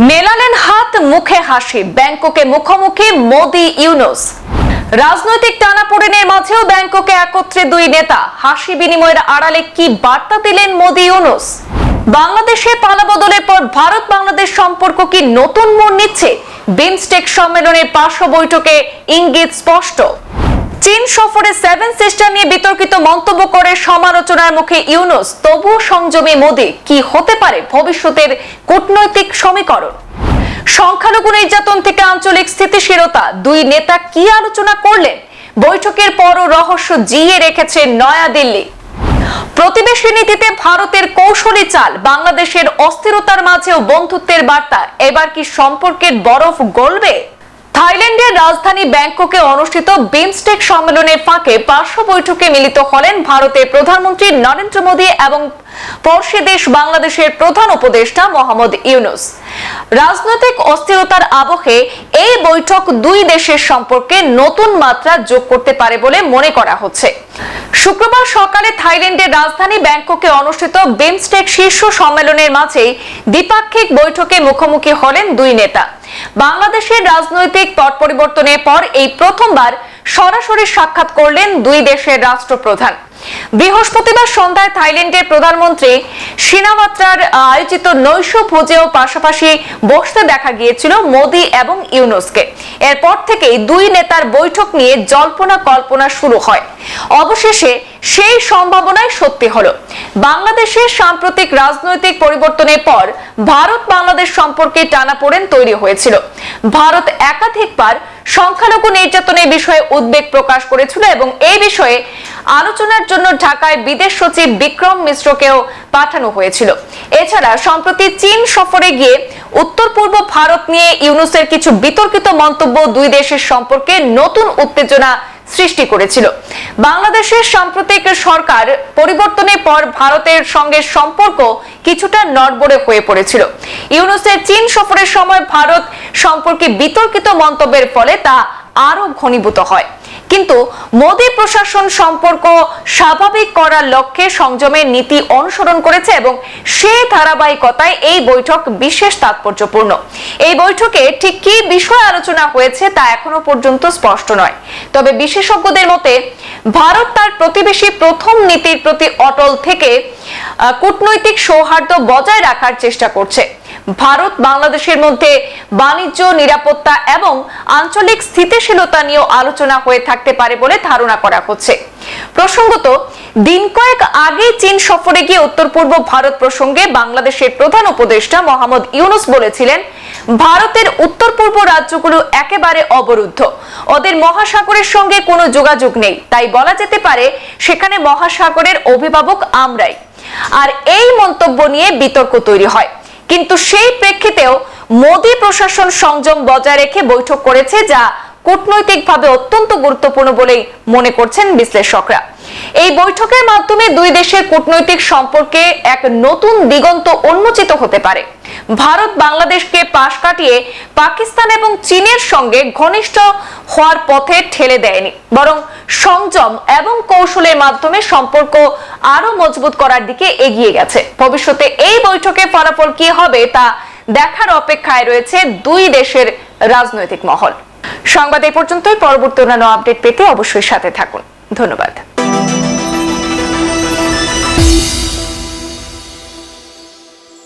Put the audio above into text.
মেলালেন হাত, মুখে হাসি। ব্যাংককে মুখোমুখি মোদি ইউনুস। রাজনৈতিক টানাপোড়েনের মাঝেও ব্যাংককে একত্রে দুই নেতা। হাসি বিনিময়ের আড়ালে কি বার্তা দিলেন মোদি ইউনুস? বাংলাদেশে পালাবদলের পর ভারত বাংলাদেশ সম্পর্ক কি নতুন মোড় নিচ্ছে? বিমস্টেক সম্মেলনের পার্শ্ব বৈঠকে ইঙ্গিত স্পষ্ট। চীন সফরে সেভেন সিস্টার নিয়ে বিতর্কিত মন্তব্য করে সমালোচনার মুখে ইউনুস। তবুও সংযমী মোদী, কি হতে পারে ভবিষ্যতের কূটনৈতিক সমীকরণ? সংখ্যালঘু নির্যাতন থেকে আঞ্চলিক স্থিতিশীলতা, দুই নেতা কি আলোচনা করলেন? বৈঠকের পরও রহস্য জিয়ে রেখেছে নয়াদিল্লি প্রতিবেশী নীতিতে ভারতের কৌশলী চাল, বাংলাদেশের অস্থিরতার মাঝেও বন্ধুত্বের বার্তা, এবার কি সম্পর্কের বরফ গলবে? থাইল্যান্ডের রাজধানী ব্যাংককে অনুষ্ঠিত বিমস্টেক সম্মেলনের ফাঁকে পার্শ্ব বৈঠকে মিলিত হলেন ভারতের প্রধানমন্ত্রী নরেন্দ্র মোদী এবং পড়শি দেশ বাংলাদেশের প্রধান উপদেষ্টা মোহাম্মদ ইউনুস। রাজনৈতিক অস্থিরতার আবহে এই বৈঠক দুই দেশের সম্পর্কে নতুন মাত্রা যোগ করতে পারে বলে মনে করা হচ্ছে। শুক্রবার সকালে থাইল্যান্ডের রাজধানী ব্যাংককে অনুষ্ঠিত বিমস্টেক শীর্ষ সম্মেলনের মাঝেই দ্বিপাক্ষিক বৈঠকে মুখোমুখি হলেন দুই নেতা। বাংলাদেশের রাজনৈতিক পট পরিবর্তনের পর এই প্রথমবার সরাসরি সাক্ষাৎ করলেন দুই দেশের রাষ্ট্রপ্রধান। বৃহস্পতিবার সন্ধ্যায় থাইল্যান্ডের প্রধানমন্ত্রী সিনাওয়াত্রার আয়োজিত নৈশ ভোজেও পাশাপাশি বসতে দেখা গিয়েছিল মোদি এবং ইউনুসকে। এরপর থেকেই দুই নেতার বৈঠক নিয়ে জল্পনা কল্পনা শুরু হয়। অবশেষে সেই সম্ভাবনাই সত্যি হলো। বাংলাদেশের সাম্প্রতিক রাজনৈতিক পরিবর্তনের পর ভারত বাংলাদেশ সম্পর্কে টানাপোড়েন তৈরি হয়েছিল। ভারত একাধিকবার সংখ্যালঘু নির্যাতনের বিষয়ে উদ্বেগ প্রকাশ করেছিল এবং এই বিষয়ে আলোচনার জন্য ঢাকায় বিদেশ সচিব বিক্রম মিশ্রকেও পাঠানো হয়েছিল। এছাড়া সম্প্রতি চীন সফরে গিয়ে উত্তর পূর্ব ভারত নিয়ে ইউনুসের কিছু বিতর্কিত মন্তব্য দুই দেশের সম্পর্কে নতুন উত্তেজনা সৃষ্টি করেছিল। বাংলাদেশের সাম্প্রতিক সরকার পরিবর্তনের পর ভারতের সঙ্গে সম্পর্ক কিছুটা নড়বড়ে হয়ে পড়েছিল। ইউনুসের চীন সফরের সময় ভারত সম্পর্কে বিতর্কিত মন্তব্যের ফলে তা আরও ঘনীভূত হয়। কিন্তু মোদী প্রশাসন সম্পর্ক স্বাভাবিক করার লক্ষ্যে সংযমের নীতি অনুসরণ করেছে এবং সে ধারাবাহিকতায় এই বৈঠক বিশেষ তাৎপর্যপূর্ণ। এই বৈঠকে ঠিক কি বিষয় আলোচনা হয়েছে তা এখনও পর্যন্ত স্পষ্ট নয়। তবে বিশেষজ্ঞদের মতে, ভারত তার প্রতিবেশী প্রথম নীতির প্রতি অটল থেকে কূটনৈতিক সৌহার্দ্য বজায় রাখার চেষ্টা করছে। ভারত বাংলাদেশের মধ্যে বাণিজ্য, নিরাপত্তা এবং আঞ্চলিক স্থিতিশীলতা নিয়েও আলোচনা হয়ে থাকতে পারে বলে ধারণা করা হচ্ছে। প্রসঙ্গত, দিন কয়েক আগে চীন সফরে গিয়ে উত্তর পূর্ব ভারত প্রসঙ্গে বাংলাদেশের প্রধান উপদেষ্টা মোহাম্মদ ইউনুস বলেছিলেন, ভারতের উত্তর পূর্ব রাজ্যগুলো একেবারে অবরুদ্ধ। ওদের মহাসাগরের সঙ্গে কোনো যোগাযোগ নেই। তাই বলা যেতে পারে, সেখানে মহাসাগরের অভিভাবক আমরাই। আর এই মন্তব্য নিয়ে বিতর্ক তৈরি হয়। কিন্তু সেই প্রেক্ষিতেও মোদী প্রশাসন সংযম বজায় রেখে বৈঠক করেছে যা কূটনৈতিকভাবে অত্যন্ত গুরুত্বপূর্ণ বলেই মনে করছেন বিশ্লেষকরা। এই বৈঠকের মাধ্যমে দুই দেশের কূটনৈতিক সম্পর্কে এক নতুন দিগন্ত উন্মোচিত হতে পারে। ভারত বাংলাদেশকে পাশ কাটিয়ে পাকিস্তান এবং চীনের সঙ্গে ঘনিষ্ঠ হওয়ার পথে ঠেলে দেয়নি। বরং সংযম এবং কৌশলের মাধ্যমে সম্পর্ক আরও মজবুত করার দিকে এগিয়ে গেছে। ভবিষ্যতে এই বৈঠকে ফলাফল কি হবে তা দেখার অপেক্ষায় রয়েছে দুই দেশের রাজনৈতিক মহল। সংবাদ এই পর্যন্তই। পরবর্তী অন্যান্য আপডেট পেতে অবশ্যই সাথে থাকুন। ধন্যবাদ।